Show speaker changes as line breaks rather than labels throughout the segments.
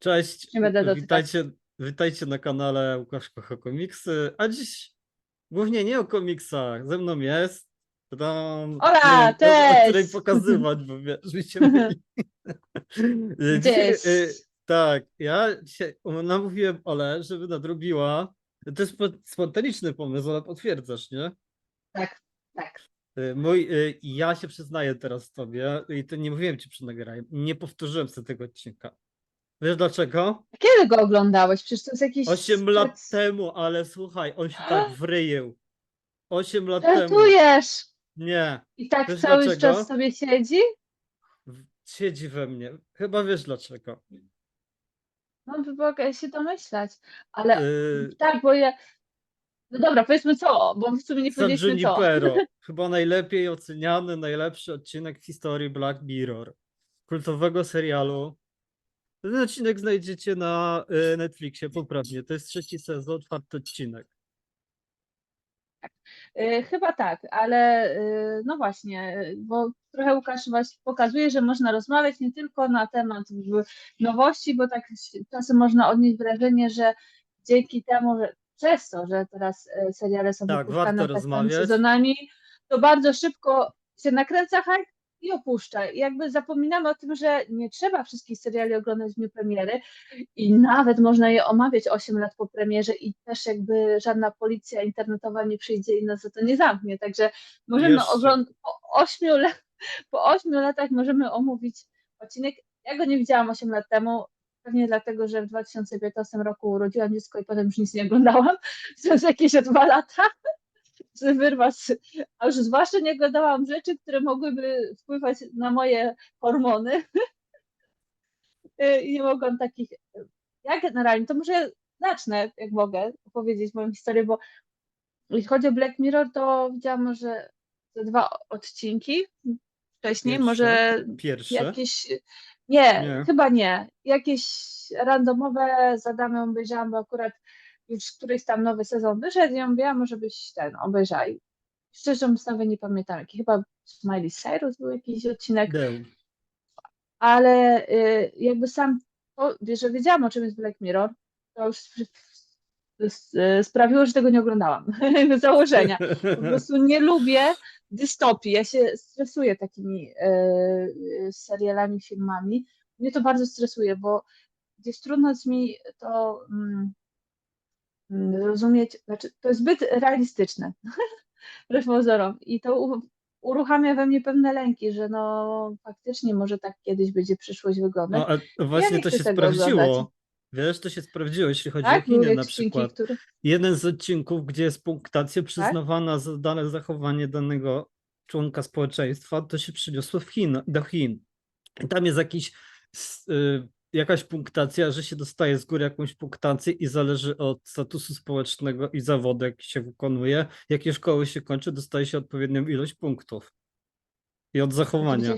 Cześć,
Nie będę dotykać.
witajcie, witajcie na kanale Łukasz Kocha Komiksy, a dziś głównie nie o komiksach, ze mną jest tam,
Ola,
nie o której
cześć!
pokazywać, bo wiesz, mi się myli. Dzisiaj,
Cześć.
y, tak, ja dzisiaj namówiłem Ole, żeby nadrobiła, to jest spo- spontaniczny pomysł, ale potwierdzasz, nie?
Tak, tak.
Y, Mój, y, ja się przyznaję teraz tobie i to nie mówiłem ci przy nagraniu, nie powtórzyłem sobie tego odcinka. Wiesz dlaczego?
Kiedy go oglądałeś? Przecież to jest jakiś...
Osiem lat
spec-
temu, ale słuchaj, on się tak wryjeł. Osiem lat temu.
Żartujesz!
Nie,
I tak
Wiesz
cały
dlaczego?
czas sobie siedzi?
siedzi we mnie. Chyba wiesz dlaczego.
No by mogę się domyślać. Ale
Yy,
tak, bo ja... No dobra, powiedzmy co, bo w sumie nie
San
powiedzieliśmy co.
Junipero. Chyba najlepiej oceniany, najlepszy odcinek w historii Black Mirror. Kultowego serialu. Ten odcinek znajdziecie na y, Netflixie, poprawnie. To jest trzeci sezon, czwarty odcinek.
Y, Chyba tak, ale y, no właśnie, y, bo trochę Łukasz właśnie pokazuje, że można rozmawiać nie tylko na temat w- nowości, bo tak czasem można odnieść wrażenie, że dzięki temu, że przez to, że teraz y, seriale są
Tak,
wypuszczane
warto
tak tam
rozmawiać.
sezonami, to bardzo szybko się nakręca hype i opuszcza. Jakby zapominamy o tym, że nie trzeba wszystkich seriali oglądać w dniu premiery i nawet można je omawiać 8 lat po premierze i też jakby żadna policja internetowa nie przyjdzie i nas za to nie zamknie. Także możemy oglądać po 8, le- po 8 latach możemy omówić odcinek. Ja go nie widziałam 8 lat temu. Pewnie dlatego, że w 2015 roku urodziłam dziecko i potem już nic nie oglądałam. Przez jakieś dwa lata. Że Wyrwa z, a już zwłaszcza nie oglądałam rzeczy, które mogłyby wpływać na moje hormony. Y, I nie mogłam takich. Ja generalnie, to może zacznę, jak mogę, opowiedzieć moją historię, bo jeśli chodzi o Black Mirror, to widziałam może ze dwa odcinki wcześniej,
Pierwsze?
może
Pierwsze.
jakieś. Nie,
Nie.
chyba nie. Jakieś randomowe zadania obejrzałam, bo akurat już któryś tam nowy sezon wyszedł i ja mówię, a może byś ten obejrzał. I Szczerze mówiąc, nawet nie pamiętam, jaki chyba Smiley Cyrus był jakiś odcinek,
Deł.
ale y, jakby sam, to, że wiedziałam o czym jest Black Mirror, to już y, sprawiło, że tego nie oglądałam. Założenia. Po prostu nie lubię dystopii. Ja się stresuję takimi y, y, serialami, filmami. Mnie to bardzo stresuje, bo gdzieś trudno jest mi to mm, mm, rozumieć, znaczy to jest zbyt realistyczne, wbrew pozorom. I to uruchamia we mnie pewne lęki, że no faktycznie może tak kiedyś będzie przyszłość wyglądać.
No, właśnie
nie
to się
tego oglądać.
sprawdziło. Wiesz, to się sprawdziło, jeśli chodzi
tak?
o Chiny na przykład.
które...
jeden z odcinków, gdzie jest
Tak?
punktacja przyznawana za dane zachowanie danego członka społeczeństwa, to się przyniosło w Chin, do Chin. I tam jest jakiś, y, jakaś punktacja, że się dostaje z góry jakąś punktację i zależy od statusu społecznego i zawodu, jaki się wykonuje. Jakie szkoły się kończy, dostaje się odpowiednią ilość punktów. I od zachowania.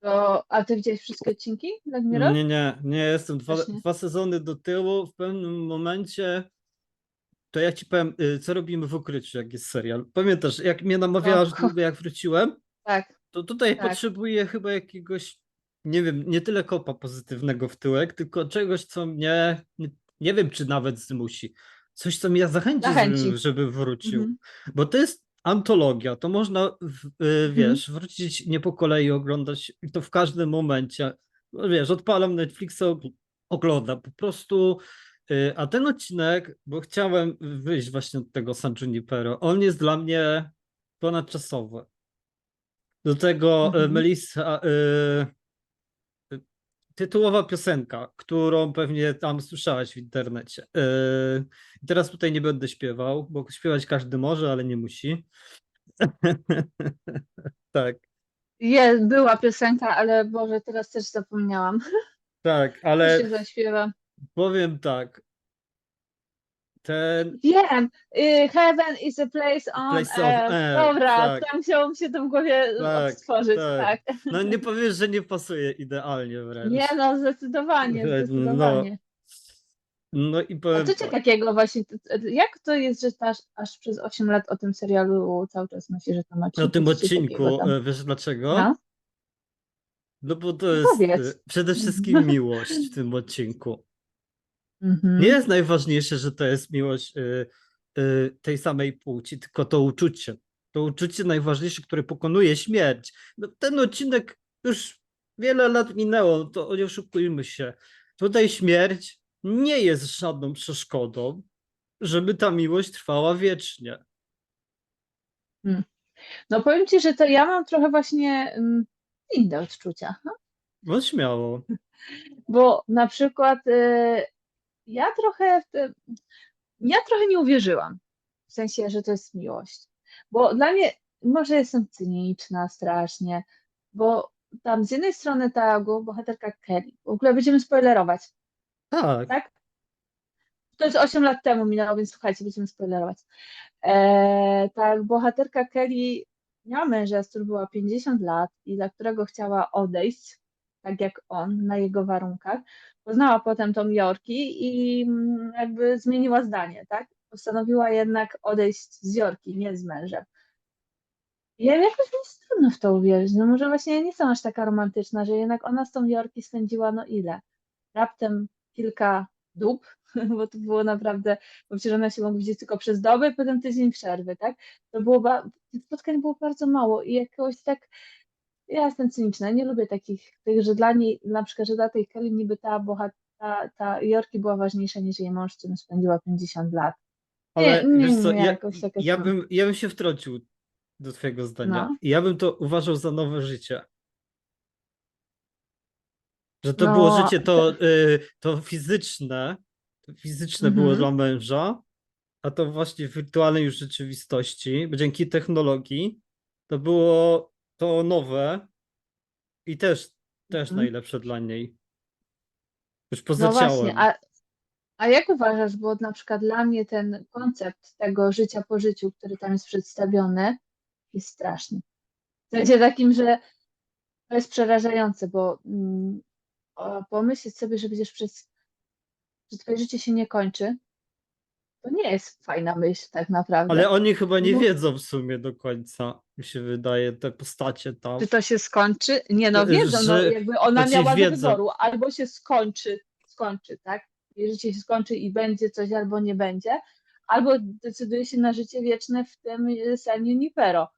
To, a ty widziałeś wszystkie odcinki Mirror?
Nie, nie, nie, jestem dwa, dwa sezony do tyłu. W pewnym momencie to ja ci powiem, y, co robimy w ukryciu, jak jest serial. Pamiętasz, jak mnie namawiałaś
Och.
długo, jak wróciłem,
Tak.
to tutaj
Tak.
potrzebuję chyba jakiegoś, nie wiem, nie tyle kopa pozytywnego w tyłek, tylko czegoś, co mnie, nie, nie wiem, czy nawet zmusi. Coś, co mnie zachęci,
Zachęci.
Żeby, żeby wrócił.
Mhm.
Bo to jest antologia, to można, y, wiesz, wrócić nie po kolei, oglądać i to w każdym momencie. No, Wiesz, odpalam Netflixa, ogl- oglądam po prostu. y, A ten odcinek, bo chciałem wyjść właśnie od tego San Junipero, on jest dla mnie ponadczasowy. Do tego y,
Mhm.
Melissa, y, tytułowa piosenka, którą pewnie tam słyszałaś w internecie. Y, Teraz tutaj nie będę śpiewał, bo śpiewać każdy może, ale nie musi. tak,
Jest, była piosenka, ale Boże, teraz też zapomniałam.
tak,
Ale...
ale
się zaśpiewa.
powiem tak. Ten,
Wiem, y, Heaven is a place on
Place of
earth. Dobra,
tak.
tam mi się to w głowie
Tak,
odtworzyć,
tak.
tak.
no nie powiesz, że nie pasuje idealnie wręcz.
Nie no, zdecydowanie,
No.
zdecydowanie.
No i
A
powiem
co cię
tak.
takiego właśnie, t- t- jak to jest, że aż, aż przez 8 lat o tym serialu cały czas myślisz, że to ma
O tym odcinku, e, wiesz dlaczego?
No.
No bo to jest
powiedz.
y, przede wszystkim miłość w tym odcinku.
Mhm.
Nie jest najważniejsze, że to jest miłość y, y, tej samej płci, tylko to uczucie. To uczucie najważniejsze, które pokonuje śmierć. No, ten odcinek już wiele lat minęło, to nie oszukujmy się. Tutaj śmierć nie jest żadną przeszkodą, żeby ta miłość trwała wiecznie.
No powiem ci, że to ja mam trochę właśnie mm, inne odczucia. No,
No śmiało.
Bo na przykład y, ja trochę ja trochę nie uwierzyłam. W sensie, że to jest miłość. Bo dla mnie, może jestem cyniczna strasznie, bo tam z jednej strony ta bohaterka Kelly, w ogóle będziemy spoilerować,
Tak,
tak? To jest 8 lat temu minęło, więc słuchajcie, będziemy spoilerować. E, tak, bohaterka Kelly miała męża, z którym była 50 lat i dla którego chciała odejść, tak jak on, na jego warunkach. Poznała potem Tom Yorki i mm, jakby zmieniła zdanie, tak? Postanowiła jednak odejść z Yorki, nie z mężem. Ja jakoś mi jest trudno w to uwierzyć. No może właśnie ja nie jestem aż taka romantyczna, że jednak ona z Tom Yorki spędziła no ile? Raptem kilka dób, bo to było naprawdę, bo przecież one się mogły widzieć tylko przez dobę, potem tydzień przerwy, tak? To było, ba- spotkań było bardzo mało i jakoś tak, ja jestem cyniczna, nie lubię takich, tych, że dla niej, na przykład, że dla tej Kelly niby ta bohat, ta, ta Jorki była ważniejsza niż jej mąż, którym spędziła 50 lat.
ale
nie,
wiesz co,
nie,
ja,
jakoś tak
ja, bym, ja bym się wtrącił do twojego zdania.
No.
I Ja bym to uważał za nowe życie. Że to
No,
było życie to, y, to fizyczne, to fizyczne było
Mhm.
dla męża, a to właśnie w wirtualnej już rzeczywistości, bo dzięki technologii, to było to nowe i też, też
Mhm.
najlepsze dla niej. Już poza
No
ciałem.
właśnie, a, a jak uważasz, bo na przykład dla mnie ten koncept tego życia po życiu, który tam jest przedstawiony, jest straszny. W sensie takim, że to jest przerażające, bo mm, o, pomyśleć sobie, że będziesz przez, że twoje życie się nie kończy, to nie jest fajna myśl tak naprawdę.
Ale oni chyba nie
No.
wiedzą w sumie do końca, mi się wydaje, te postacie tam.
Czy to się skończy? Nie, no
Że-
wiedzą, no jakby ona
znaczy
miała do
wiedzą.
wyboru, albo się skończy, skończy, tak? Jej życie się skończy i będzie coś, albo nie będzie, albo decyduje się na życie wieczne w tym y, San Junipero.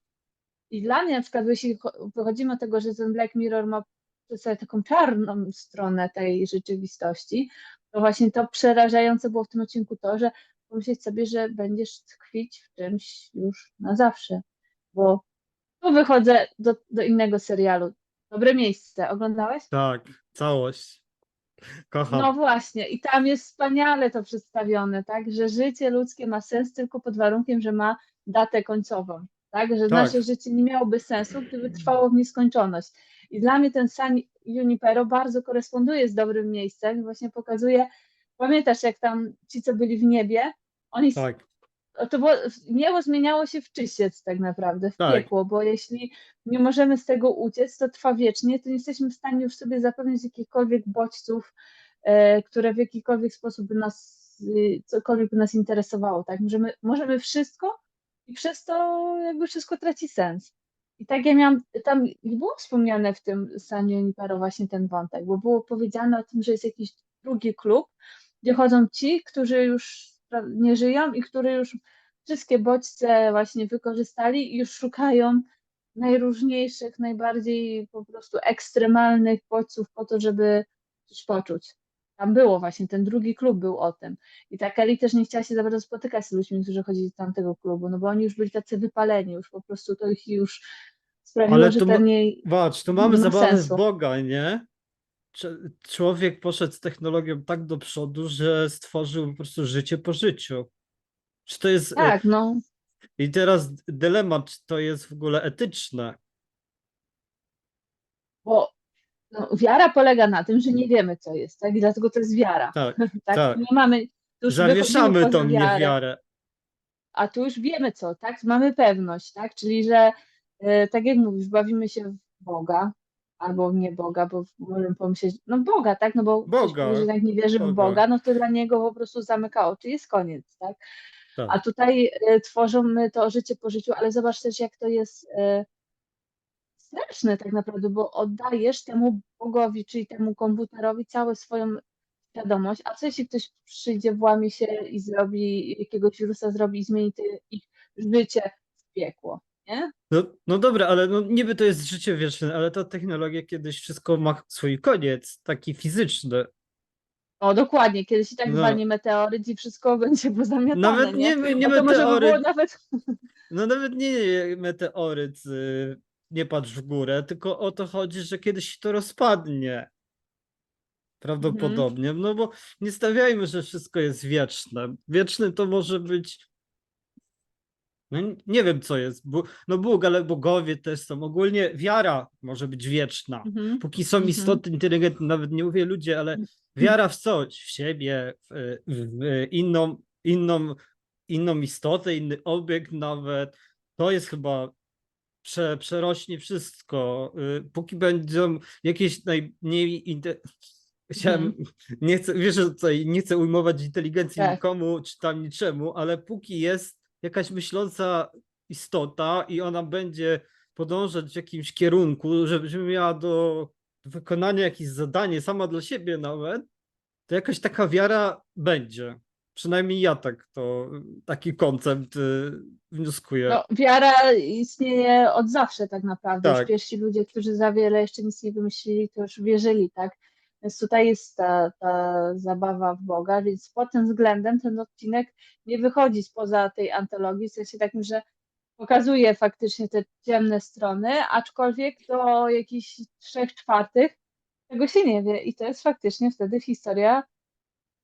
I dla mnie na przykład, jeśli cho- wychodzimy od tego, że ten Black Mirror ma przedstawiać taką czarną stronę tej rzeczywistości, to właśnie to przerażające było w tym odcinku to, że pomyśleć sobie, że będziesz tkwić w czymś już na zawsze, bo tu wychodzę do, do innego serialu. Dobre miejsce. Oglądałeś?
Tak, całość. Kocham.
No właśnie, i tam jest wspaniale to przedstawione, tak, że życie ludzkie ma sens tylko pod warunkiem, że ma datę końcową, tak, że
Tak.
nasze życie nie miałoby sensu, gdyby trwało w nieskończoność. I dla mnie ten San Junipero bardzo koresponduje z dobrym miejscem i właśnie pokazuje, pamiętasz jak tam ci, co byli w niebie, oni
Tak,
to było, niebo zmieniało się w czyściec tak naprawdę, w
Tak.
piekło, bo jeśli nie możemy z tego uciec, to trwa wiecznie, to nie jesteśmy w stanie już sobie zapewnić jakichkolwiek bodźców, e, które w jakikolwiek sposób by nas, y, cokolwiek by nas interesowało, tak? Możemy, możemy wszystko i przez to jakby wszystko traci sens. I tak ja miałam, tam było wspomniane w tym San Junipero właśnie ten wątek, bo było powiedziane o tym, że jest jakiś drugi klub, gdzie chodzą ci, którzy już nie żyją i którzy już wszystkie bodźce właśnie wykorzystali i już szukają najróżniejszych, najbardziej po prostu ekstremalnych bodźców po to, żeby coś poczuć. Tam było właśnie, ten drugi klub był o tym. I ta Kelly też nie chciała się za bardzo spotykać z ludźmi, którzy chodzili do tamtego klubu, no bo oni już byli tacy wypaleni, już po prostu to ich już sprawiło,
Ale
że
to ma-
pewnie
Patrz, tu mamy zabawę z
sensu.
Boga, nie? Człowiek poszedł z technologią tak do przodu, że stworzył po prostu życie po życiu. Czy to jest. e,
tak, no.
I teraz dylemat, czy to jest w ogóle etyczne?
Bo no, wiara polega na tym, że nie wiemy, co jest, tak? I dlatego to jest wiara.
Tak,
Tak?
tak.
Nie mamy.
Zawieszamy tą
wiarę.
niewiarę.
a tu już wiemy co, tak? Mamy pewność, tak? Czyli, że e, tak jak mówisz, bawimy się w Boga, albo nie Boga, bo możemy pomyśleć, no Boga, tak? No bo ktoś
Boga,
powie, że jak nie wierzy w
Boga.
Boga, no to dla niego po prostu zamyka oczy i jest koniec, tak?
Tak.
A tutaj e, tworzymy to życie po życiu, ale zobacz też, jak to jest e, straszne tak naprawdę, bo oddajesz temu Bogowi, czyli temu komputerowi całą swoją świadomość, a co jeśli ktoś przyjdzie, włamie się i zrobi jakiegoś wirusa, zrobi i zmieni ich życie w piekło, nie?
No, no dobra, ale no niby to jest życie wieczne, ale ta technologia kiedyś wszystko ma swój koniec, taki fizyczny.
O, dokładnie, kiedyś i tak
No.
walnie meteoryt i wszystko będzie pozamiatane,
Nawet
nie?
nie, nie
A to może by było
meteoryt,
nawet...
no nawet nie meteoryt, y, nie patrz w górę, tylko o to chodzi, że kiedyś się to rozpadnie. Prawdopodobnie, no bo nie stawiajmy, że wszystko jest wieczne. Wieczny to może być. No nie wiem, co jest. Bo, no Bóg, ale bogowie też są. Ogólnie wiara może być wieczna.
Mhm.
Póki są
Mhm.
istoty inteligentne, nawet nie mówię ludzie, ale wiara w coś, w siebie, w, w, w inną, inną, inną istotę, inny obiekt nawet, to jest chyba prze, przerośnie wszystko. Y, Póki będą jakieś najmniej inte... Chciałem, nie chcę, wiesz, tutaj nie chcę ujmować inteligencji
Tak.
nikomu, czy tam niczemu, ale póki jest jakaś myśląca istota i ona będzie podążać w jakimś kierunku, żeby, żeby miała do wykonania jakieś zadanie sama dla siebie nawet, to jakaś taka wiara będzie. Przynajmniej ja tak to, taki koncept y, wnioskuję.
No, wiara istnieje od zawsze tak naprawdę. Już
Tak.
pierwsi ludzie, którzy za wiele jeszcze nic nie wymyślili, to już wierzyli, tak? Więc tutaj jest ta, ta zabawa w Boga, więc pod tym względem ten odcinek nie wychodzi spoza tej antologii, w sensie takim, że pokazuje faktycznie te ciemne strony, aczkolwiek do jakichś trzech czwartych tego się nie wie i to jest faktycznie wtedy historia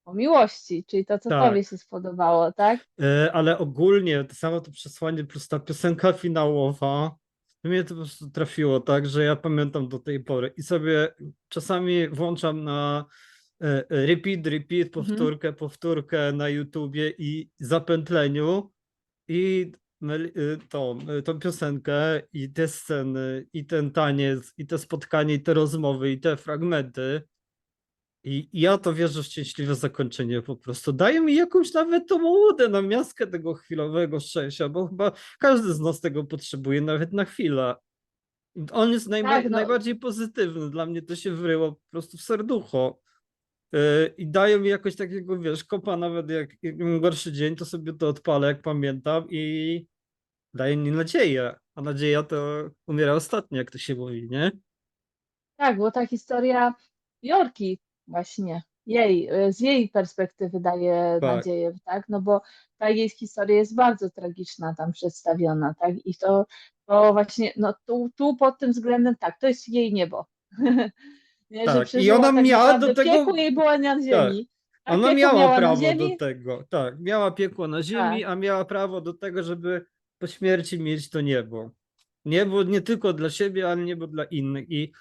o miłości, czyli to, co
Tak.
tobie się spodobało, tak?
E, ale ogólnie to samo to przesłanie plus ta piosenka finałowa, mnie to po prostu trafiło, tak, że ja pamiętam do tej pory i sobie czasami włączam na e, e, repeat, repeat, powtórkę, powtórkę na YouTubie i zapętleniu i y, tą, y, tą piosenkę i te sceny, i ten taniec, i te spotkanie, i te rozmowy, i te fragmenty. I i ja to wierzę w szczęśliwe zakończenie po prostu. Daje mi jakąś nawet tą łudę na miastkę tego chwilowego szczęścia, bo chyba każdy z nas tego potrzebuje, nawet na chwilę. I On jest najma-
Tak, no.
najbardziej pozytywny. Dla mnie to się wryło po prostu w serducho. Yy, I daje mi jakoś takiego, wiesz, kopa nawet jak, jak mam gorszy dzień, to sobie to odpalę, jak pamiętam i daje mi nadzieję. A nadzieja to umiera ostatnio, jak to się mówi, nie?
Tak, bo ta historia Jorki właśnie, jej, e, z jej perspektywy daje
Tak.
nadzieję, tak? No bo ta jej historia jest bardzo tragiczna tam przedstawiona, tak? I to, to właśnie, no tu, tu pod tym względem, tak, to jest jej niebo. Nie,
Tak, i ona
tak
miała do tego-
Piekło jej była na ziemi. a
Ona miała
miała
prawo do tego, tak, miała piekło na ziemi, a miała prawo do tego, żeby po śmierci mieć to niebo. Niebo nie tylko dla siebie, ale niebo dla innych. I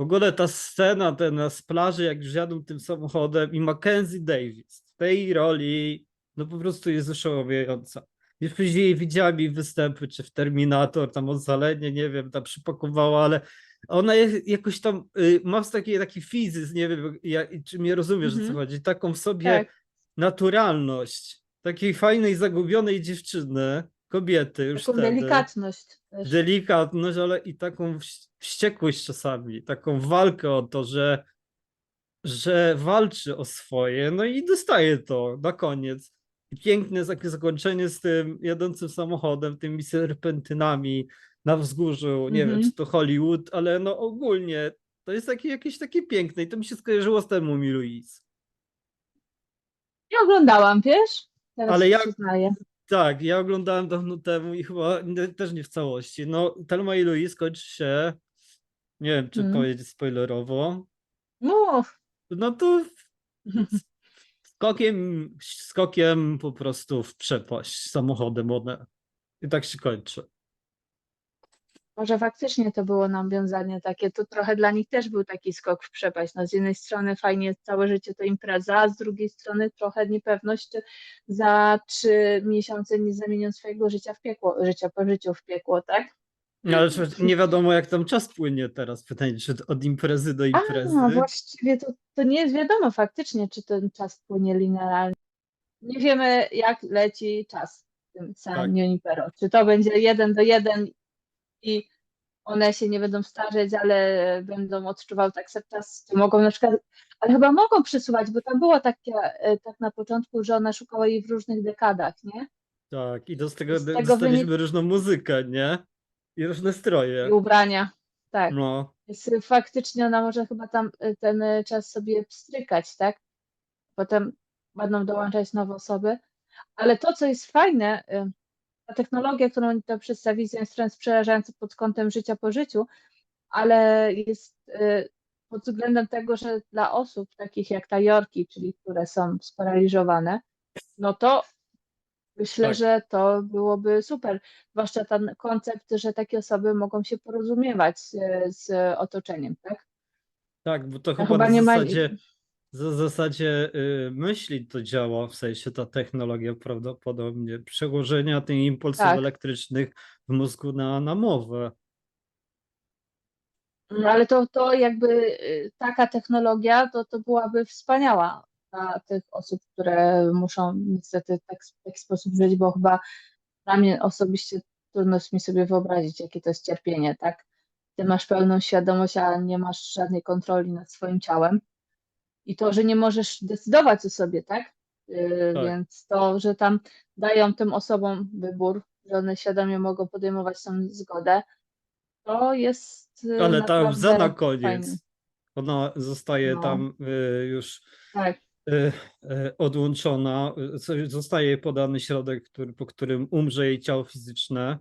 w ogóle ta scena ten z plaży, jak już jadą tym samochodem i Mackenzie Davis w tej roli, no po prostu jest oszałamiająca. Już później widziałem jej występy, czy w Terminator, tam ocalenie, nie wiem, tam przypakowała, ale ona jest jakoś tam, y, ma taki, taki fizyzm, nie wiem, ja, czy mnie rozumiesz, o co
Mhm.
chodzi, taką w sobie
tak,
naturalność takiej fajnej, zagubionej dziewczyny, kobiety już
taką
wtedy.
delikatność też.
Delikatność, ale i taką wś- wściekłość czasami, taką walkę o to, że, że walczy o swoje, no i dostaje to na koniec. I piękne takie zakończenie z tym jadącym samochodem, tymi serpentynami na wzgórzu, nie wiem,
Mhm.
czy to Hollywood, ale no ogólnie to jest takie, jakieś takie piękne i to mi się skojarzyło z temu mi Louise.
Nie oglądałam, wiesz? Teraz
Ale ja-. Tak, ja oglądałem dawno temu i chyba nie, też nie w całości. No, Telma i Louise kończy się, nie wiem czy
Mm.
powiedzieć spoilerowo,
Mów.
no to skokiem, skokiem po prostu w przepaść samochodem one. I tak się kończy.
Może faktycznie to było nawiązanie takie, to trochę dla nich też był taki skok w przepaść. No z jednej strony fajnie całe życie to impreza, a z drugiej strony trochę niepewność, czy za trzy miesiące nie zamienią swojego życia w piekło, życia po życiu w piekło, tak?
No, Ale nie wiadomo jak tam czas płynie teraz. Pytanie, czy od imprezy do imprezy.
A, właściwie to, to nie jest wiadomo faktycznie, czy ten czas płynie linearnie. Nie wiemy, jak leci czas w tym San
Tak.
Junipero. Czy to będzie jeden do jeden i one się nie będą starzeć, ale będą odczuwały akceptację, mogą na przykład, ale chyba mogą przesuwać, bo tam było takie, e, tak na początku, że one szukały jej w różnych dekadach, nie?
Tak, i do z tego,
Z tego
dostaliśmy
wynik-
różną muzykę, nie? I różne stroje.
I ubrania, tak.
No,
Więc y, faktycznie ona może chyba tam y, ten czas sobie pstrykać, tak? Potem będą dołączać nowe osoby. Ale to, co jest fajne, ta technologia, którą oni to przedstawili, z jednej strony jest przerażająca pod kątem życia po życiu, ale jest y, pod względem tego, że dla osób takich jak ta Jorki, czyli które są sparaliżowane, no to myślę,
Tak.
że to byłoby super. Zwłaszcza ten koncept, że takie osoby mogą się porozumiewać y, z otoczeniem, tak?
tak, bo to
Ja
chyba
chyba
na
nie ma-
za zasadzie y, myśli to działa, w sensie ta technologia prawdopodobnie, przełożenia tych impulsów
Tak.
elektrycznych w mózgu na, na mowę.
No ale to, to jakby y, taka technologia, to, to byłaby wspaniała dla tych osób, które muszą niestety tak, w taki sposób żyć, bo chyba dla mnie osobiście trudno jest mi sobie wyobrazić, jakie to jest cierpienie, tak? Ty masz pełną świadomość, a nie masz żadnej kontroli nad swoim ciałem. I to, że nie możesz decydować o sobie, tak? Y,
Tak.
Więc to, że tam dają tym osobom wybór, że one świadomie mogą podejmować tą zgodę, to jest y,
Ale ta łza na koniec, ona zostaje
No.
tam y, już
Tak,
y, y, odłączona, y, zostaje podany środek, który, po którym umrze jej ciało fizyczne,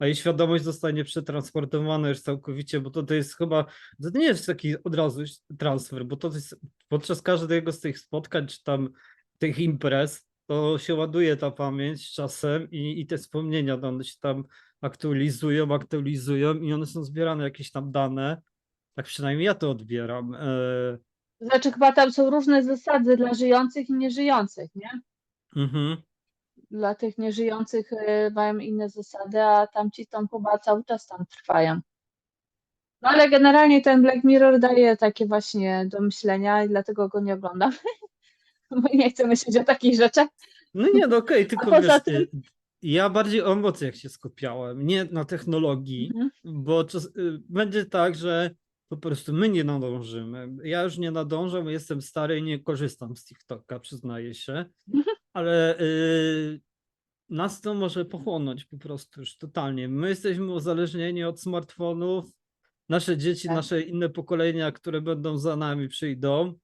a jej świadomość zostanie przetransportowana już całkowicie, bo to, to jest chyba, to nie jest taki od razu transfer, bo to jest podczas każdego z tych spotkań, czy tam tych imprez, to się ładuje ta pamięć czasem i, i te wspomnienia, no, one się tam aktualizują, aktualizują i one są zbierane jakieś tam dane, tak przynajmniej ja to odbieram. E,
znaczy chyba tam są różne zasady dla żyjących i nieżyjących, nie?
mhm.
Dla tych nieżyjących y, mają inne zasady, a tamci tam chyba cały czas tam trwają. No ale generalnie ten Black Mirror daje takie właśnie do myślenia i dlatego go nie oglądam. Bo nie chcę myśleć o takich rzeczach.
No nie, no okej, tylko
poza
wiesz,
tym-
ja bardziej o emocjach się skupiałem, nie na technologii,
Mhm.
bo czas, y, będzie tak, że po prostu my nie nadążymy. Ja już nie nadążam, jestem stary i nie korzystam z TikToka, przyznaję się,
Mhm.
Ale y, nas to może pochłonąć po prostu już totalnie. My jesteśmy uzależnieni od smartfonów, nasze dzieci,
Tak.
nasze inne pokolenia, które będą za nami przyjdą,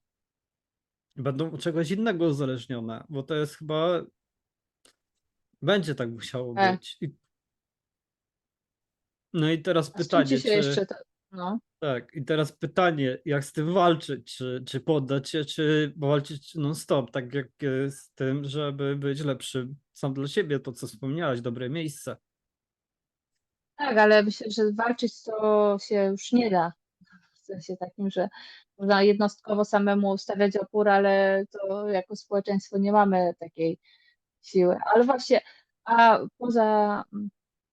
będą od czegoś innego uzależnione, bo to jest chyba będzie tak musiało
Tak.
być. I... No i teraz pytanie, czy...
to... No.
Tak, i teraz pytanie, jak z tym walczyć? Czy, czy poddać się, czy walczyć non-stop, tak jak z tym, żeby być lepszym sam dla siebie, to co wspomniałaś, dobre miejsce.
Tak, ale myślę, że walczyć to się już nie da. W sensie takim, że można jednostkowo samemu stawiać opór, ale to jako społeczeństwo nie mamy takiej siły. Ale właśnie, a poza,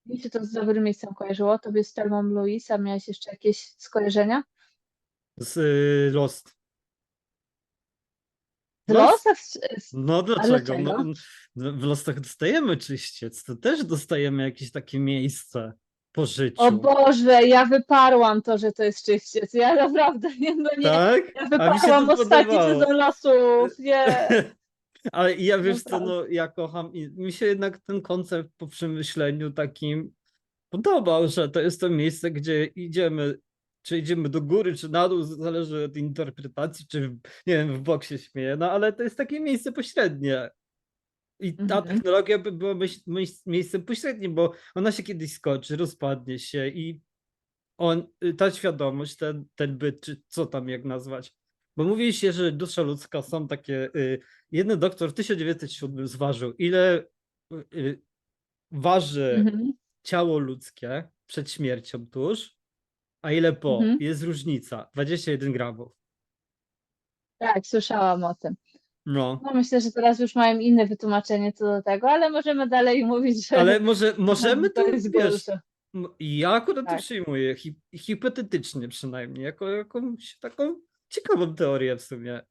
mi się to z dobrym miejscem kojarzyło, tobie z Telmą Louise, a miałeś jeszcze jakieś skojarzenia?
Z y, Lost.
Z z-
No dlaczego? No,
dlaczego?
n- w Lostach dostajemy czyściec, to też dostajemy jakieś takie miejsce po życiu.
O Boże, ja wyparłam to, że to jest czyściec. Ja naprawdę, nie, no nie.
tak?
Ja
A mi się
wyparłam
to
ostatni
podobało.
sezon Losów, nie.
Ale ja wiesz co,
tak.
no ja kocham i mi się jednak ten koncept po przemyśleniu takim podobał, że to jest to miejsce, gdzie idziemy, czy idziemy do góry, czy na dół, zależy od interpretacji, czy w- nie wiem, w bok się śmieje, no ale to jest takie miejsce pośrednie. I ta
Mhm.
technologia by była myśl- myśl- miejscem pośrednim, bo ona się kiedyś skończy, rozpadnie się i on, y, ta świadomość, ten, ten byt, czy co tam jak nazwać. Bo mówi się, że dusza ludzka są takie. Y, jeden doktor w 1907 zważył, ile y, waży
Mhm.
ciało ludzkie przed śmiercią tuż, a ile po.
Mhm.
Jest różnica 21 gramów.
Tak, słyszałam o tym.
No.
No myślę, że teraz już mają inne wytłumaczenie co do tego, ale możemy dalej mówić, że
Ale może możemy
to
to,
jest
wiesz,
gorsze.
m- ja akurat to
Tak.
przyjmuję, hi, hipotetycznie przynajmniej, jako jakąś taką ciekawą teorię w sumie.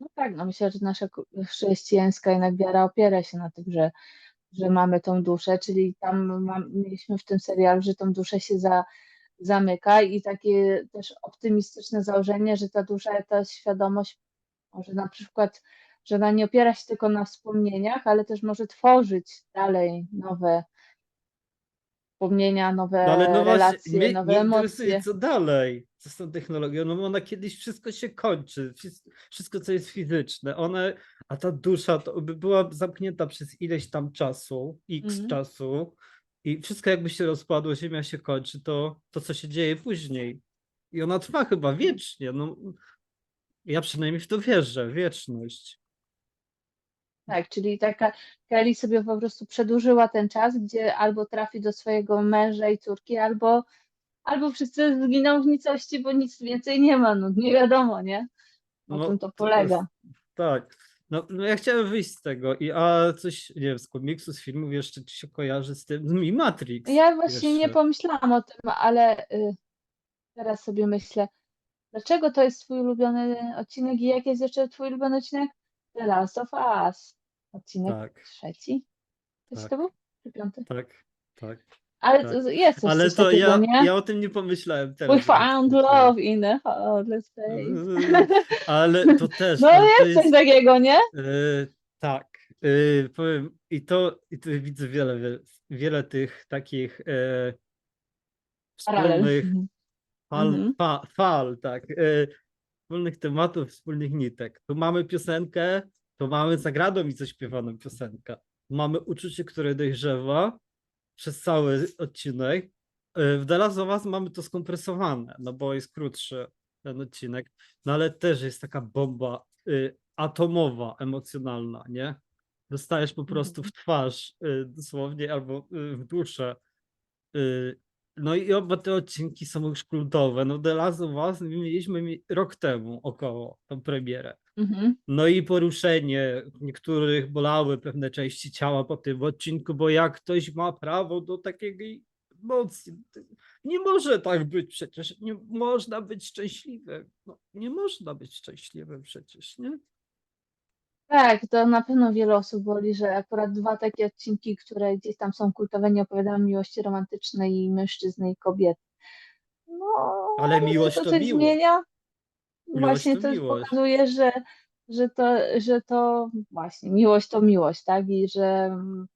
No tak, no myślę, że nasza ku- chrześcijańska jednak wiara opiera się na tym, że że mamy tą duszę, czyli tam mam, mieliśmy w tym serialu, że tą duszę się za, zamyka i takie też optymistyczne założenie, że ta dusza, ta świadomość może na przykład, że ona nie opiera się tylko na wspomnieniach, ale też może tworzyć dalej nowe wspomnienia, nowe
No ale no właśnie,
relacje,
mnie
nowe
nie interesuje,
emocje.
co dalej, co z tą technologią, no ona kiedyś wszystko się kończy, wszystko, wszystko co jest fizyczne, one, a ta dusza to by była zamknięta przez ileś tam czasu, x
Mhm.
czasu i wszystko jakby się rozpadło, ziemia się kończy, to, to co się dzieje później i ona trwa chyba wiecznie, no ja przynajmniej w to wierzę, wieczność.
Tak, czyli taka Kelly sobie po prostu przedłużyła ten czas, gdzie albo trafi do swojego męża i córki, albo, albo wszyscy zginą w nicości, bo nic więcej nie ma, no nie wiadomo, nie? Na
No,
czym to
to
polega.
jest- Tak. No, no ja chciałem wyjść z tego, i a coś, nie wiem, z komiksu, z filmów jeszcze ci się kojarzy z tym, i Matrix.
Ja właśnie nie
jeszcze.
pomyślałam o tym, ale y, teraz sobie myślę, dlaczego to jest twój ulubiony odcinek i jaki jest jeszcze twój ulubiony odcinek? The Last of Us. Odcinek
Tak,
trzeci? Czy
Tak.
to był? Czy piąty?
tak, tak.
Ale
tak.
to jest coś,
Ale
coś
to
takiego,
ja,
nie?
ja o tym nie pomyślałem
We
teraz. jak
found
słuchałem.
love in a heartless place.
Ale to też,
No
ale to
jest coś
jest,
takiego, nie?
e, tak, e, powiem, i to, i tu widzę wiele, wiele, wiele tych takich
Paralel.
wspólnych
Mhm.
fal,
Mhm.
fa, fal, tak, e, wspólnych tematów, wspólnych nitek. Tu mamy piosenkę, tu mamy zagradą i zaśpiewaną piosenkę. Mamy uczucie, które dojrzewa przez cały odcinek. W The Last of Us mamy to skompresowane, no bo jest krótszy ten odcinek, no ale też jest taka bomba y, atomowa, emocjonalna, nie? Dostajesz po prostu w twarz y, dosłownie albo y, w duszę. Y, no i oba te odcinki są już kultowe. No The Last of Us mieliśmy mi- rok temu około tą premierę.
Mhm.
No i poruszenie, niektórych bolały pewne części ciała po tym odcinku, bo jak ktoś ma prawo do takiej emocji, nie może tak być przecież, nie można być szczęśliwym, no, nie można być szczęśliwym przecież, nie?
Tak, to na pewno wiele osób boli, że akurat dwa takie odcinki, które gdzieś tam są kultowe, nie opowiadają miłości romantycznej i mężczyzny i kobiety. No,
Ale miłość
to
to
coś
miłość.
zmienia.
Miłość
Właśnie
to
to
miłość.
pokazuje, że, że to, że to właśnie miłość to miłość, tak? I że mm,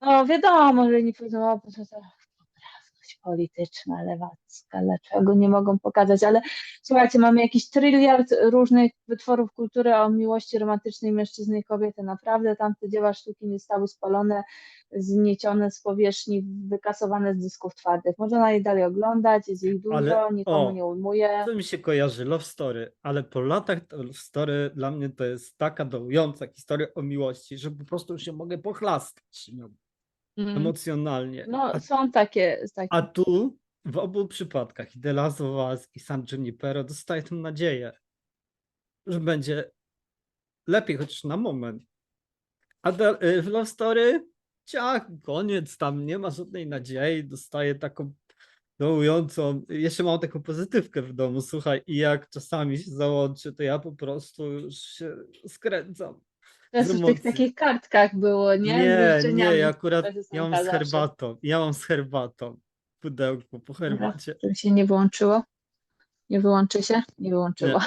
no wiadomo, że nie powiedzą, o, bo to teraz poprawność polityczna, lewacka, dlaczego nie mogą pokazać, ale słuchajcie, mamy jakiś tryliard różnych wytworów kultury o miłości romantycznej mężczyzny i kobiety. Naprawdę tam te dzieła sztuki nie zostały spalone, zniecione z powierzchni, wykasowane z dysków twardych. Można je dalej oglądać, jest ich dużo,
Ale-
nikomu
o,
nie ujmuje.
To mi się kojarzy Love Story, ale po latach Love Story dla mnie to jest taka dołująca historia o miłości, że po prostu już się mogę pochlastać
Mhm.
emocjonalnie.
No,
A
są takie, takie.
A tu w obu przypadkach, i The Last of Us i San Junipero, dostaję tę nadzieję, że będzie lepiej, chociaż na moment. A The, y, w Love Story, ciach, koniec, tam nie ma żadnej nadziei, dostaję taką dołującą, jeszcze mam taką pozytywkę w domu, słuchaj, i jak czasami się załączy, to ja po prostu już się skręcam.
Często w tych takich kartkach było, nie?
Nie, nie, ja akurat ja mam z herbatą, ja mam z herbatą, w pudełku po herbacie.
Żeby się nie wyłączyło. Nie wyłączy się? Nie wyłączyło.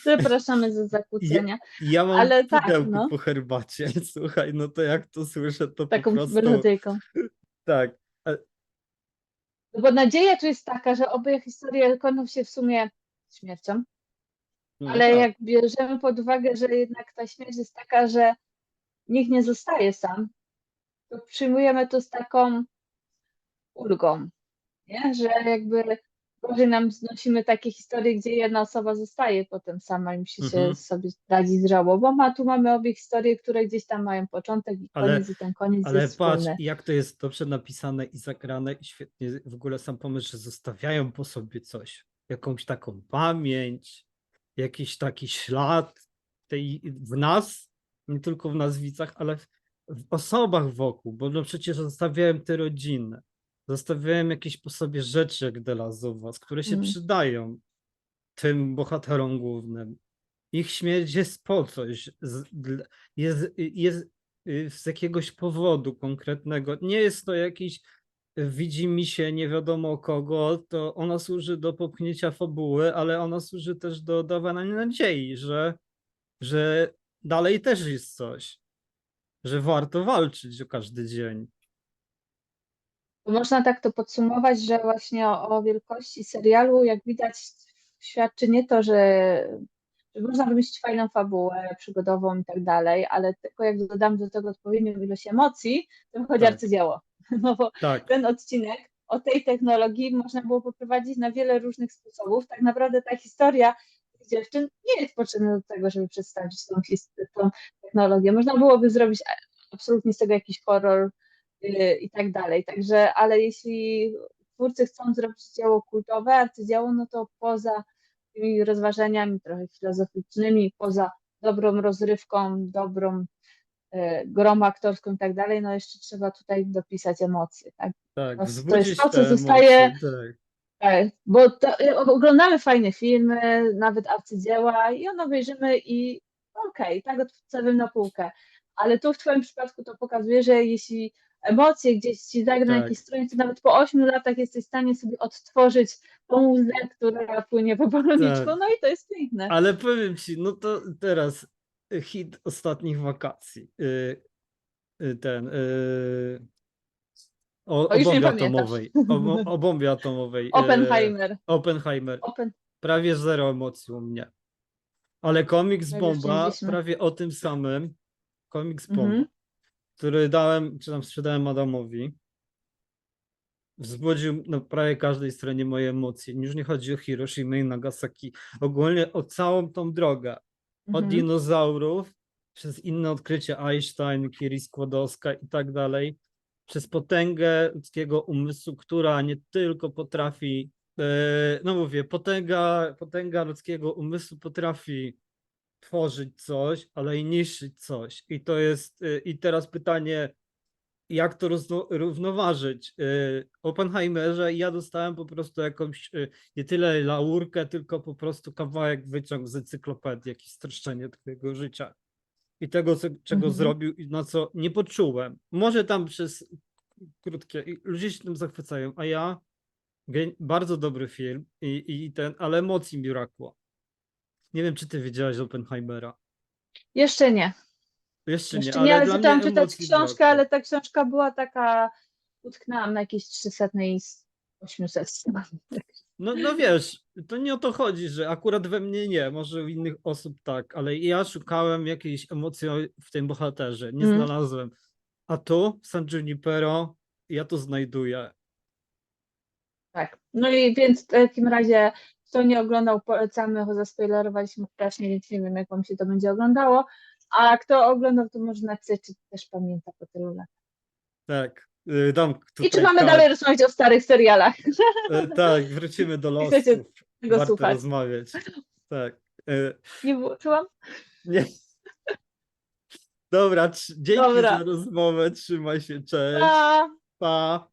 Przepraszamy za zakłócenia.
Ja mam
Ale
w
tak, no.
po herbacie. Słuchaj, no to jak to słyszę, to
Taką
po prostu
melodyjką.
tak.
No Bo nadzieja tu jest taka, że obie historie kończą się w sumie śmiercią, ale
tak.
jak bierzemy pod uwagę, że jednak ta śmierć jest taka, że nikt nie zostaje sam, to przyjmujemy to z taką ulgą, nie? Że jakby gorzej nam znosimy takie historie, gdzie jedna osoba zostaje potem sama i musi
Mhm.
się sobie radzić z żałobą, a tu mamy obie historie, które gdzieś tam mają początek i
Ale-
koniec i ten koniec
Ale
jest
patrz,
wspólny.
jak to jest dobrze napisane i zagrane i świetnie w ogóle sam pomysł, że zostawiają po sobie coś, jakąś taką pamięć, jakiś taki ślad tej, w nas, nie tylko w nazwicach, ale w, w osobach wokół, bo no przecież zostawiałem te rodziny, zostawiałem jakieś po sobie rzeczy jak Us, które się
Mm.
przydają tym bohaterom głównym. Ich śmierć jest po coś, z, jest, jest y, z jakiegoś powodu konkretnego. Nie jest to jakiś widzi mi się nie wiadomo kogo, to ona służy do popchnięcia fabuły, ale ona służy też do dawania nadziei, że, że dalej też jest coś, że warto walczyć o każdy dzień.
Można tak to podsumować, że właśnie o, o wielkości serialu, jak widać, świadczy nie to, że, że można wymyślić fajną fabułę przygodową i tak dalej, ale tylko jak dodam do tego odpowiednią ilość emocji, to wychodzi
Tak.
arcydzieło. No bo
Tak,
ten odcinek o tej technologii można było poprowadzić na wiele różnych sposobów. Tak naprawdę ta historia tych dziewczyn nie jest potrzebna do tego, żeby przedstawić tą, tą technologię. Można byłoby zrobić absolutnie z tego jakiś horror yy, i tak dalej. Także, ale jeśli twórcy chcą zrobić dzieło kultowe, arcydzieło, no to poza tymi rozważaniami trochę filozoficznymi, poza dobrą rozrywką, dobrą e, grą aktorską i tak dalej, no jeszcze trzeba tutaj dopisać emocje, tak?
tak,
to jest to, co zostaje-
emocje, tak.
Tak, bo to, e, oglądamy fajne filmy, nawet arcydzieła i on obejrzymy i okej, tak odstawiam na półkę. Ale tu w Twoim przypadku to pokazuje, że jeśli emocje gdzieś Ci zagra na
Tak.
jakiejś stronie, to nawet po 8 latach jesteś w stanie sobie odtworzyć tą łzę, która płynie po poloniczku,
Tak.
no i to jest piękne.
Ale powiem ci, no to teraz y, hit ostatnich wakacji. y, y, Ten. y, O,
O,
o bombie atomowej. O, o bombie atomowej.
Oppenheimer.
Oppenheimer.
Open.
Prawie zero emocji u mnie. Ale komiks
No już
Bomba prawie o tym samym. Komiks
Mhm.
Bomba, który dałem, czy tam sprzedałem Adamowi. Wzbudził na prawie każdej stronie moje emocje. Już nie chodzi o Hiroshima i Nagasaki. Ogólnie o całą tą drogę. Od
Mhm.
dinozaurów, przez inne odkrycie Einstein, Curie Skłodowska i tak dalej, przez potęgę ludzkiego umysłu, która nie tylko potrafi, e, no mówię, potęga, potęga ludzkiego umysłu potrafi tworzyć coś, ale i niszczyć coś. I to jest, e, i teraz pytanie, jak to równoważyć? E, Oppenheimerze ja dostałem po prostu jakąś, e, nie tyle laurkę, tylko po prostu kawałek wyciąg z encyklopedii, jakieś streszczenie twojego życia i tego, co, czego
Mhm.
zrobił i na co nie poczułem. Może tam przez krótkie, ludzie się tym zachwycają, a ja bardzo dobry film i, i ten, ale emocji mi brakło. Nie wiem, czy ty wiedziałaś Oppenheimera.
Jeszcze nie.
Jeszcze,
Jeszcze
nie,
nie,
ale
ale zaczęłam czytać książkę, ale ta książka była taka, utknęłam na jakiejś 300 z 800.
No, no wiesz, to nie o to chodzi, że akurat we mnie nie, może u innych osób tak, ale ja szukałem jakiejś emocji w tym bohaterze, nie
Mm.
znalazłem. A tu, San Junipero, ja to znajduję.
Tak. No i więc w takim razie, kto nie oglądał, polecamy, bo zaspoilerowaliśmy strasznie, więc nie wiem, jak wam się to będzie oglądało. A kto oglądał, to może napisać, czy też pamięta po tylu latach.
Tak, y, dam
I czy mamy
tak,
dalej rozmawiać o starych serialach?
y, Tak, wrócimy do
Chcecie
losów.
tego
Warto
słuchać.
rozmawiać. Tak. y,
Nie włączyłam?
Nie. Dobra, trz- dzięki
Dobra.
za rozmowę, trzymaj się, cześć,
A!
pa.